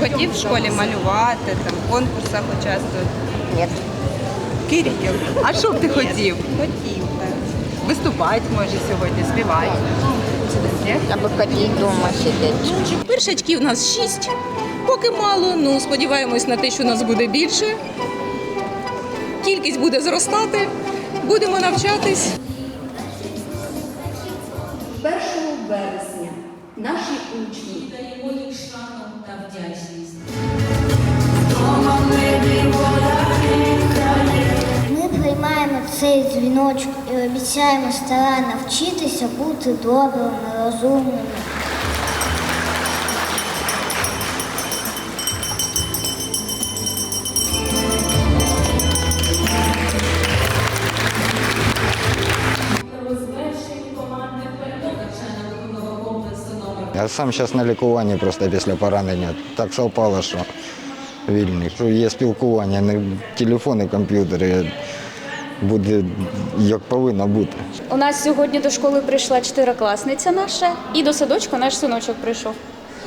Хотів в школі малювати, там, в конкурсах участвувати. Нет. Кирил, а що б ти хотів? Хотів, так. Виступати може сьогодні, співати. Я бы хотел дома сидеть. Першачків у нас шість. Поки мало, ну сподіваємось на те, що нас буде більше. Кількість буде зростати, будемо навчатись. 1 вересня наші учні Даємо їм шану та цей дзвіночок і обіцяємо старанно вчитися бути добрими, розумними. Я сам зараз на лікуванні просто після поранення. Так совпало, що вільний. Є спілкування, не телефон і комп'ютери. Буде як повинно бути. У нас сьогодні до школи прийшла чотирикласниця наша, і до садочку наш синочок прийшов.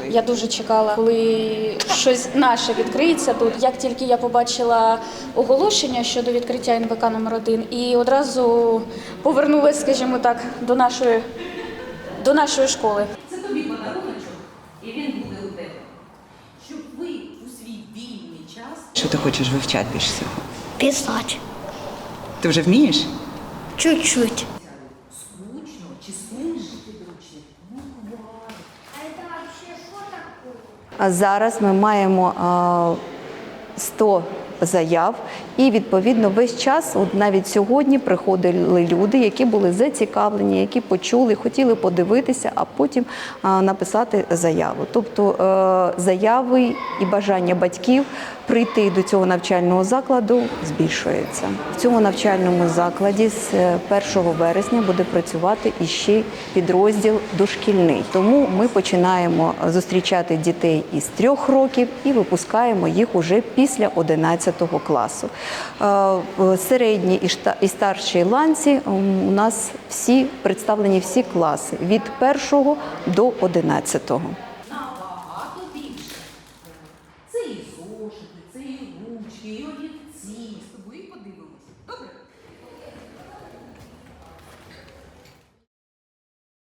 Я дуже чекала, коли щось наше відкриється тут. Як тільки я побачила оголошення щодо відкриття НВК номер 1 і одразу повернулася, скажімо так, до нашої, до нашої школи. Це тобі подаруночок, і він буде у тебе. Щоб ви у свій вільний час Що ти хочеш вивчати більше всього? Писати. Ти вже вмієш? Чуть-чуть. скучно чи сумно підручник. А Зараз ми маємо а, 100 заяв, і відповідно весь час, от навіть сьогодні, приходили люди, які були зацікавлені, які почули, хотіли подивитися, а потім написати заяву. Тобто е, заяви і бажання батьків прийти до цього навчального закладу збільшується. В цьому навчальному закладі з е, 1 вересня буде працювати іще підрозділ дошкільний. Тому ми починаємо зустрічати дітей із трьох років і випускаємо їх уже після 11 11 класу. Е, Середні і старші ланці у нас всі представлені всі класи від 1 до 11. Набагато більше. Це і сошити, це і ручки, і олівці.